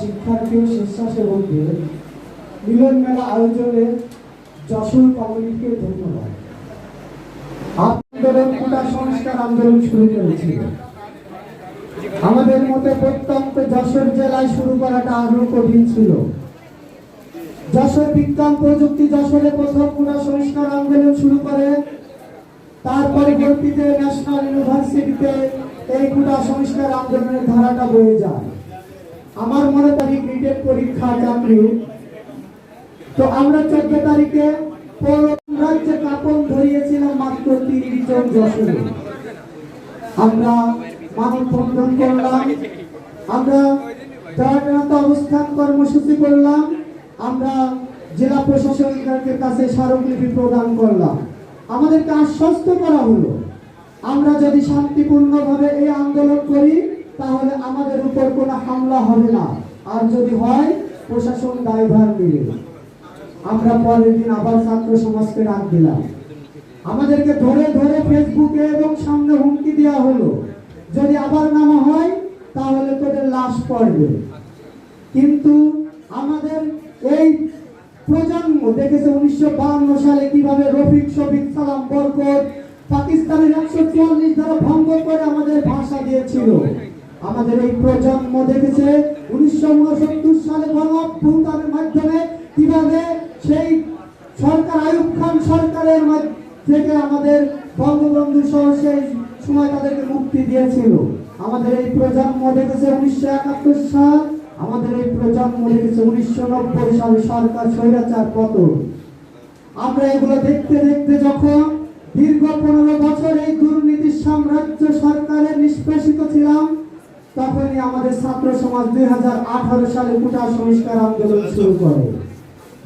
শিক্ষার্থী ও স্বেচ্ছাসেবকদের মিলন মেলা আয়োজনে যশোর ধন্যবাদ। আন্দোলন কোটা সংস্কার আন্দোলন শুরু করেছিল। আমাদের মতে প্রত্যন্ত যশোর জেলায় শুরু করাটা আরও কঠিন ছিল। যশোর বিজ্ঞান প্রযুক্তি যশোরে প্রথম কোটা সংস্কার আন্দোলন শুরু করে, তার পরবর্তীতে ন্যাশনাল ইউনিভার্সিটিতে এই কোটা সংস্কার আন্দোলনের ধারাটা বয়ে যায়। আমার মনে তারিখ রিটের পরীক্ষা চাকরি। তো আমরা চোদ্দ তারিখে রাজ্যে কাপন ধরিয়েছিলাম মাত্র তিরিশ জন যশোরে। আমরা মানববন্ধন করলাম, আমরা জয়নাথ অবস্থান কর্মসূচি করলাম, আমরা জেলা প্রশাসকের কাছে স্মারকলিপি প্রদান করলাম। আমাদেরকে আশ্বস্ত করা হলো, আমরা যদি শান্তিপূর্ণভাবে এই আন্দোলন করি তাহলে আমাদের উপর কোনো হামলা হবে না। আর যদি হয়, প্রশাসন দায়ভার নেবে আমরা পরের দিন আবার ছাত্র সমাজকে ডাক দিলাম। আমাদেরকে ধরে ধরে ফেসবুকে এবং সামনে হুমকি দেওয়া হলো। যদি আবার নামা হয়, তাহলে তোদের লাশ পড়বে। কিন্তু আমাদের এই প্রজন্ম, দেখেছে উনিশশো সালে কীভাবে রফিক, শফিক, সালাম, বরকত, পাকিস্তানের একশো চুয়াল্লিশ ধারা ভঙ্গ করে আমাদের ভাষা দিয়েছিল। আমাদের এই প্রজন্ম দেখেছে উনিশশো উনসত্তর সালে গণঅভ্যুত্থানের মাধ্যমে কীভাবে সেই সরকার আয়ুব খান সরকারের থেকে আমাদের বঙ্গবন্ধু সহ সেই সময় তাদেরকে মুক্তি দিয়েছিল। আমাদের এই প্রজন্ম দেখেছে উনিশশো একাত্তর সাল, আমাদের এই প্রজন্ম দেখেছে উনিশশো নব্বই সালে সরকার স্বৈরাচার পতন। আমরা এগুলো দেখতে দেখতে যখন দীর্ঘ পনেরো বছর এই দুর্নীতির সাম্রাজ্য সরকারের নিষ্পেষিত ছিলাম তখনই আমাদের ছাত্র সমাজ দুই হাজার আঠারো সালে কুটা সংস্কার আন্দোলন শুরু করে।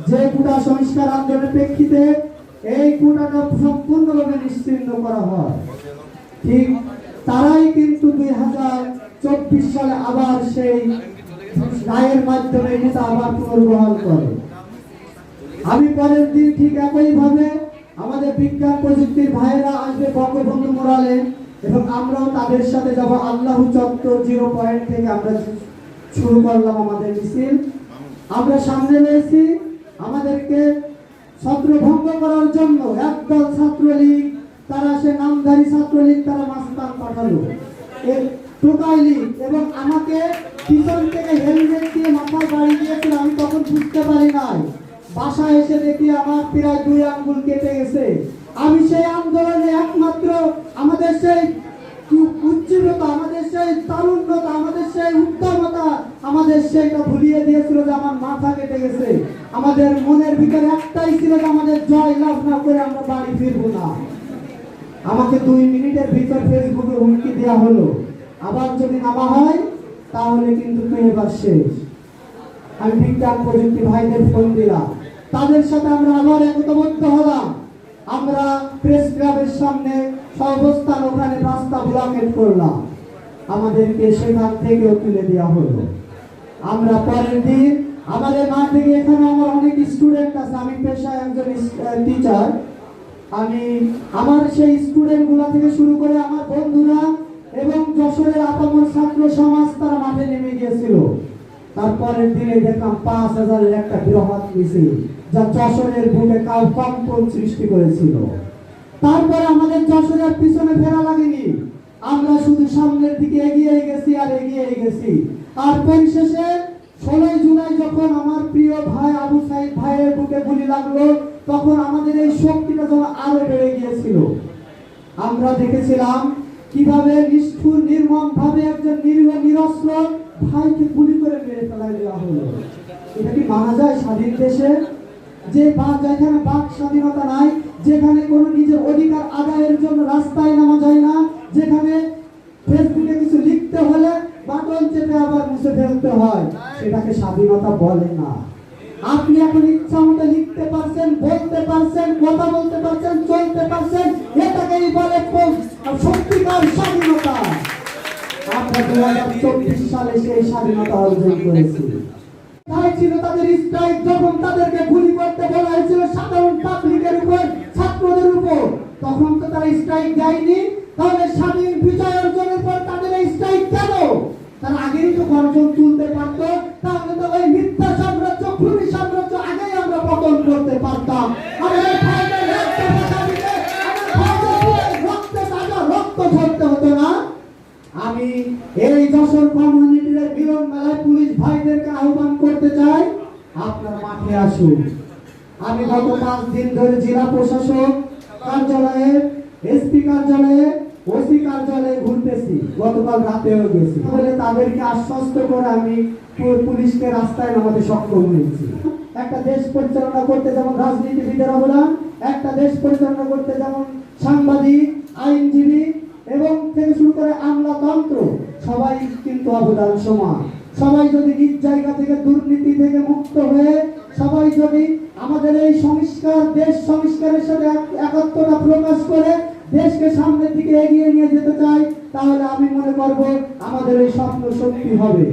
যে কুটা সংস্কার আন্দোলনের প্রেক্ষিতে এই কুটাটা সম্পূর্ণভাবে নিশ্চিন্ন করা হয়। ঠিক তারাই কিন্তু দুই চব্বিশ সালে আবার সেই রায়ের মাধ্যমে এটা আবার পুনর্বহাল করে। আমি পরের দিন ঠিক একই ভাবে আমাদের বিজ্ঞান প্রযুক্তির ভাইয়েরা আসবে বঙ্গবন্ধু মোরালে এবং আমরাও তাদের সাথে যাব। আল্লাহ চত্বর জিরো পয়েন্ট থেকে আমরা শুরু করলাম আমাদের মিছিল। আমরা সামনে রয়েছি আমাদেরকে ছত্রভঙ্গ করার জন্য একদল ছাত্রলীগ, তারা সে নামধারী ছাত্রলীগ, তারা মাস্তান পাঠালো। টোকাই লীগ এবং আমাকে পিছন থেকে হেলমেট দিয়ে মাথায় বাড়ি দিয়েছিল, আমি তখন বুঝতে পারি নাই। বাসায় এসে দেখি আমার প্রায় দুই আঙ্গুল কেটে গেছে। আমি সেই আন্দোলনে একমাত্র আমাদের সেই উজ্জীবতা আমাদের সেই তারুণ্যতা, আমাদের সেই উদ্যমতা, আমাদের সেইটা ভুলিয়ে দিয়েছিল যে আমার মাথা কেটে গেছে। আমাদের মনের ভিতরে একটাই ছিল যে আমাদের জয় লাভ না করে আমরা বাড়ি ফিরবো না। আমাকে দুই মিনিটের ভিতর ফেসবুকে হুমকি দেওয়া হলো। আবার যদি নামা হয়, তাহলে কিন্তু এবার শেষ। আমি বিজ্ঞান প্রযুক্তি ভাইদের ফোন দিলাম। তাদের সাথে আমরা আবার একতাবদ্ধ হলাম। আমরা প্রেস ক্লাবের সামনে সর্বস্থান ওখানে রাস্তা ব্লকেট করলাম। আমাদেরকে সেখান থেকেও তুলে দেওয়া হলো। আমরা পরের দিন আমাদের মাঠ থেকে এখানে আমার অনেক স্টুডেন্ট আছে, আমি পেশায় একজন টিচার আমি আমার সেই স্টুডেন্টগুলা থেকে শুরু করে আমার বন্ধুরা এবং যশোরের আপামর ছাত্র সমাজ তারা মাঠে নেমে গিয়েছিল। তারপরের দিনে দেখলাম পাঁচ হাজারের একটা বৃহৎ মিছিল, যা যশোরের বুকে কাউ কম্পন সৃষ্টি করেছিল। তারপরে আমাদের যশোরের পিছনে ফেরা লাগেনি। আমরা শুধু সামনের দিকে এগিয়ে গেছি আর এগিয়ে গেছি। আর পরিশেষে ষোলোই জুলাই যখন আমার প্রিয় ভাই আবু সাইদ ভাইয়ের বুকে গুলি লাগল, তখন আমাদের এই শক্তিটা যখন আরও বেড়ে গিয়েছিল। আমরা দেখেছিলাম কীভাবে নিষ্ঠুর নির্মম ভাবে একজন নিরীহ, নিরস্ত্র ভাইকে গুলি করে মেরে ফেলা দেওয়া হলো। এটা কি মানা যায় স্বাধীন দেশে? যে বা- যেখানে বাক স্বাধীনতা নাই, যেখানে কোনো নিজের অধিকার আদায়ের জন্য রাস্তায় নামা যায় না, যেখানে ফেসবুকে কিছু লিখতে হলে বাটন চেপে আবার মুছে ফেলতে হয়, সেটাকে স্বাধীনতা বলে না। আপনি এখন ইচ্ছা মতো লিখতে পারছেন, বলতে পারছেন, কথা বলতে পারছেন, চলতে পারছেন, এটাকেই বলে সত্যিকার স্বাধীনতা তারা স্ট্রাইক দেয়নি। তাহলে স্বাধীন বিজয় অর্জনের তাদের স্ট্রাইক কেন? তার আগেই তো গর্জন তুলতে পারতো। তাহলে তো ওই মিথ্যা সাম্রাজ্য, খুনি সাম্রাজ্য আগেই আমরা পতন করতে পারতাম। পুলিশ ভাইদেরকে আহ্বান করতে চাই, আপনার মাঠে আসুন। আমি গত পাঁচ দিন ধরে জেলা প্রশাসক কার্যালয়ে, এসপি কার্যালয়ে, ওসি কার্যালয়ে ঘুরতেছি। গতকাল রাতেও গেছি। বলে তাদেরকে আশ্বস্ত করে আমি পুলিশকে রাস্তায় নামাতে সক্ষম হয়েছি। একটা দেশ পরিচালনা করতে যেমন রাজনীতিবিদের অবদান, একটা দেশ পরিচালনা করতে যেমন সাংবাদিক, আইনজীবী এবং থেকে শুরু করে আমলাতন্ত্র, সবাই কিন্তু অবদান সমান। সবাই যদি নিজ জায়গা থেকে দুর্নীতি থেকে মুক্ত হয়ে সবাই যদি আমাদের এই সংস্কার, দেশ সংস্কারের সাথে এক- একাত্মতা প্রকাশ করে দেশকে সামনের দিকে এগিয়ে নিয়ে যেতে চাই তাহলে আমি মনে করব আমাদের এই স্বপ্ন সত্যি হবে।